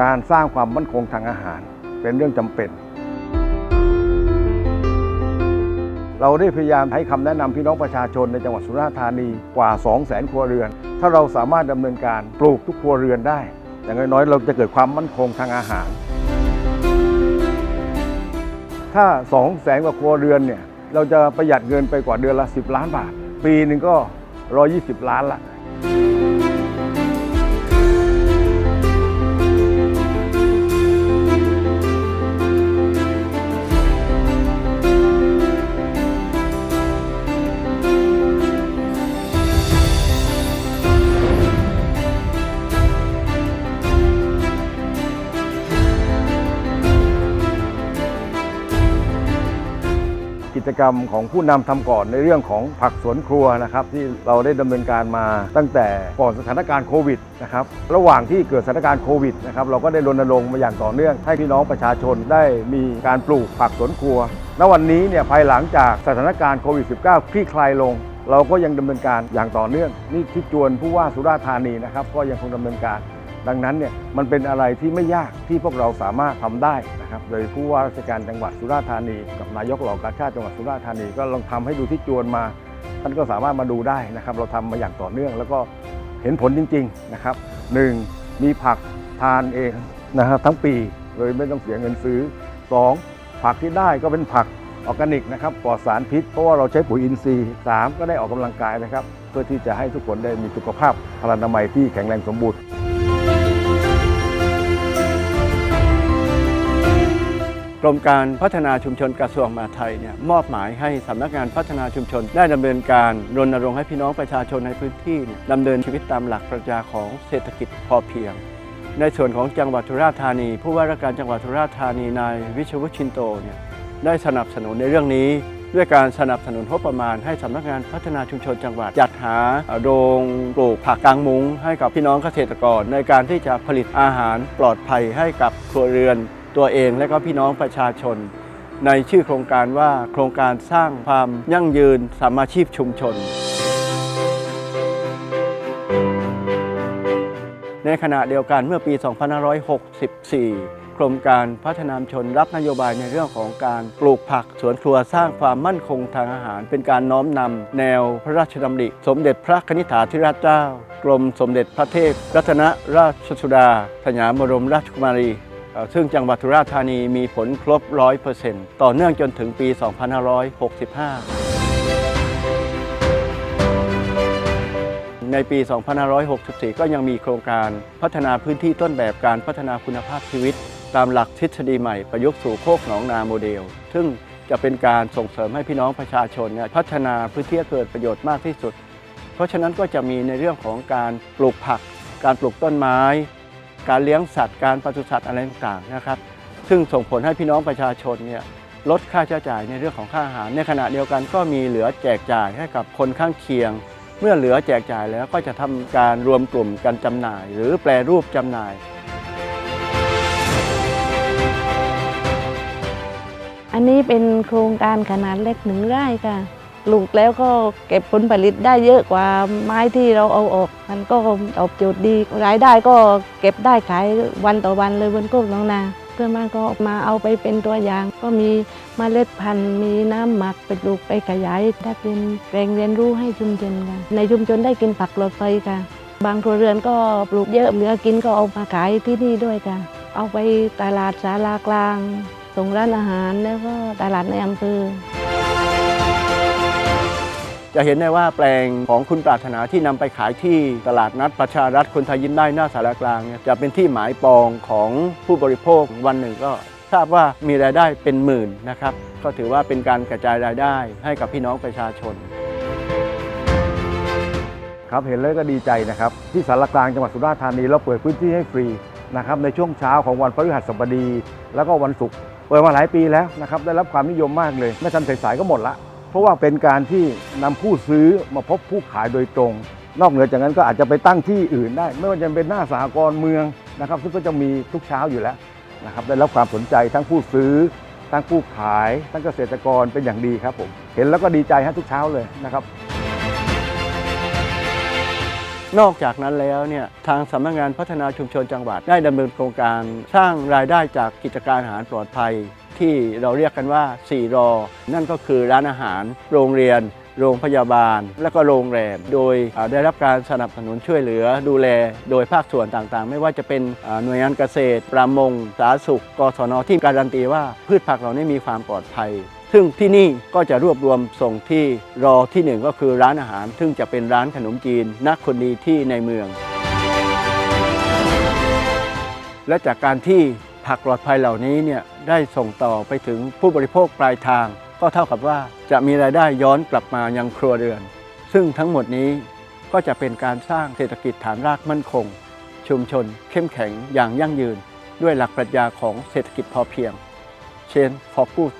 การสร้างความมั่นคงทางอาหารเป็นเรื่องจำเป็น เราได้พยายามให้คำแนะนำพี่น้องประชาชนในจังหวัดสุราษฎร์ธานีกว่า 2 0 0 0 0 0 ครัวเรือน ถ้าเราสามารถดำเนินการปลูกทุกครัวเรือนได้ อย่างน้อยๆ เราจะเกิดความมั่นคงทางอาหาร ถ้า 2 0 0แสนกว่าครัวเรือนเนี่ยเราจะประหยัดเงินไปกว่าเดือนละ 10 ล้านบาท ปีหนึ่งก็ 120 ล้านละ จกรรมของผู้นำทำก่อนในเรื่องของผักสวนครัวนะครับที่เราได้ดำเนินการมาตั้งแต่ก่อนสถานการณ์โควิดนะครับระหว่างที่เกิดสถานการณ์โควิดนะครับเราก็ได้รณรงค์มาอย่างต่อเนื่อง ให้พี่น้องประชาชนได้มีการปลูกผักสวนครัว ณวันนี้เนี่ยภายหลังจากสถานการณ์โควิด -19 คลี่คลายลงเราก็ยังดำเนินการอย่างต่อเนื่อง นี่ที่จวนผู้ว่าสุราษฎร์ธานีนะครับ ก็ยังคงดำเนินการ ดังนั้นเนี่ยมันเป็นอะไรที่ไม่ยากที่พวกเราสามารถทำได้นะครับ โดยผู้ว่าราชการจังหวัดสุราษฎร์ธานี กับนายกเหล่ากาชาติจังหวัดสุราษฎร์ธานีก็ลองทำให้ดูที่จวนมา ท่านก็สามารถมาดูได้นะครับ เราทำมาอย่างต่อเนื่อง แล้วก็เห็นผลจริง ๆนะครับหนึ่งมีผักทานเองนะครับทั้งปีเลยไม่ต้องเสียเงินซื้อสองผักที่ได้ก็เป็นผักออร์แกนิกนะครับปลอดสารพิษ เพราะว่าเราใช้ปุ๋ยอินทรีย์สามก็ได้ออกกำลังกายนะครับ เพื่อที่จะให้ทุกคนได้มีสุขภาพพลานามัยที่แข็งแรงสมบูรณ์ รมการพัฒนาชุมชนกระทรวงมหาดไทยเนี่ยมอบหมายให้สำนักงานพัฒนาชุมชน ได้ดำเนินการรณรงค์ให้พี่น้องประชาชนในพื้นที่เนี่ยดำเนินชีวิตตามหลักปรัชญาของเศรษฐกิจพอเพียง ในส่วนของจังหวัดสุราษฎร์ธานี ผู้ว่าราชการจังหวัดสุราษฎร์ธานีนายวิชวุฒิชินโตเนี่ยได้สนับสนุนในเรื่องนี้ด้วยการสนับสนุนงบประมาณให้สำนักงานพัฒนาชุมชนจังหวัด จัดหาโรงปลูกผักกลางมุ้งให้กับพี่น้องเกษตรกร ในการที่จะผลิตอาหารปลอดภัยให้กับครัวเรือน ตัวเองและก็พี่น้องประชาชน ในชื่อโครงการว่าโครงการสร้างความยั่งยืนสามาชีพชุมชน ในขณะเดียวกันเมื่อปี 2564กรมการพัฒนาชุมชนรับนโยบายในเรื่องของการปลูกผักสวนครัวสร้างความมั่นคงทางอาหาร เป็นการน้อมนำแนวพระราชดำริ สมเด็จพระนิธิาธิราชเจ้า กรมสมเด็จพระเทพรัตนราชสุดาสยามบรมราชกุมารี ซึ่งจังหวัดสุราษฎร์ธานีมีผลครบ 100%ต่อเนื่องจนถึงปี 2565ในปี 2564 ก็ยังมีโครงการพัฒนาพื้นที่ต้นแบบการพัฒนาคุณภาพชีวิต ตามหลักทฤษฎีใหม่ประยุกต์สู่โคกหนองนาโมเดล ซึ่งจะเป็นการส่งเสริมให้พี่น้องประชาชนเนี่ยพัฒนาพื้นที่เกิดประโยชน์มากที่สุด เพราะฉะนั้นก็จะมีในเรื่องของการปลูกผัก การปลูกต้นไม้ การเลี้ยงสัตว์การปศุสัตว์อะไรต่างๆนะครับซึ่งส่งผลให้พี่น้องประชาชนเนี่ยลดค่าใช้จ่ายในเรื่องของค่าอาหาร ในขณะเดียวกันก็มีเหลือแจกจ่ายให้กับคนข้างเคียง เมื่อเหลือแจกจ่ายแล้วก็จะทำการรวมกลุ่มกันจำหน่าย หรือแปรรูปจำหน่าย อันนี้เป็นโครงการขนาดเล็กหนึ่งไร่ค่ะ ลูกแล้วก็เก็บผลผลิตได้เยอะกว่าไม้ที่เราเอาออก มันก็ตอบโจทย์ดี รายได้ก็เก็บได้ขายวันต่อวันเลยบนโคกหน้องนา เพื่อนบ้านก็มาเอาไปเป็นตัวอย่าง ก็มีเมล็ดพันธุ์มีน้ำหมักไปปลูกไปขยายได้เป็นแรงเรียนรู้ให้ชุมชนค่ะในชุมชนได้กินผักปลอดภัยค่ะ บางครัวเรือนก็ปลูกเยอะเหลือกินก็เอามาขายที่นี่ด้วยค่ะ เอาไปตลาดสาลากลางส่งร้านอาหารแล้วก็ตลาดในอำเภอ จะเห็นได้ว่าแปลงของคุณปรารถนาที่นำไปขายที่ตลาดนัดประชารัฐคนไทยยิ้มได้หน้าสารกลางเนี่ยจะเป็นที่หมายปองของผู้บริโภควันหนึ่งก็ทราบว่ามีรายได้เป็นหมื่นนะครับ ก็ถือว่าเป็นการกระจายรายได้ให้กับพี่น้องประชาชน ครับเห็นแล้วก็ดีใจนะครับ ที่สารกลางจังหวัดสุราษฎร์ธานีเราเปิดพื้นที่ให้ฟรีนะครับในช่วงเช้าของวันพฤหัสบดี แล้วก็วันศุกร์เปิดมาหลายปีแล้วนะครับได้รับความนิยมมากเลยไม่ทันสายๆก็หมดละ ราะว่าเป็นการที่นำผู้ซื้อมาพบผู้ขายโดยตรง นอกเหนือจากนั้นก็อาจจะไปตั้งที่อื่นได้ ไม่ว่าจะเป็นหน้าสหกรณ์เมืองนะครับ ซึ่งก็จะมีทุกเช้าอยู่แล้วนะครับได้รับความสนใจทั้งผู้ซื้อทั้งผู้ขายทั้งเกษตรกรเป็นอย่างดีครับผมเห็นแล้วก็ดีใจฮะทุกเช้าเลยนะครับ นอกจากนั้นแล้วเนี่ยทางสำนักงานพัฒนาชุมชนจังหวัดได้ดำเนินโครงการสร้างรายได้จากกิจการอาหารปลอดภัย ที่เราเรียกกันว่า 4 รอ นั่นก็คือร้านอาหาร โรงเรียน โรงพยาบาล และก็โรงแรม โดยได้รับการสนับสนุนช่วยเหลือดูแล โดยภาคส่วนต่างๆ ไม่ว่าจะเป็นหน่วยงานเกษตร ประมง สาธารณสุข กศนที่การันตีว่าพืชผักเหล่านี้มีความปลอดภัยซึ่งที่นี่ก็จะรวบรวมส่งที่รอที่หนึ่งก็คือร้านอาหาร ซึ่งจะเป็นร้านขนมจีนนักคนดีที่ในเมือง และจากการที่ ผักปลอดภัยเหล่านี้เนี่ยได้ส่งต่อไปถึงผู้บริโภคปลายทาง ก็เท่ากับว่าจะมีรายได้ย้อนกลับมายังครัวเรือน ซึ่งทั้งหมดนี้ก็จะเป็นการสร้างเศรษฐกิจฐานรากมั่นคง ชุมชนเข้มแข็งอย่างยั่งยืน ด้วยหลักปรัชญาของเศรษฐกิจพอเพียง เชน for good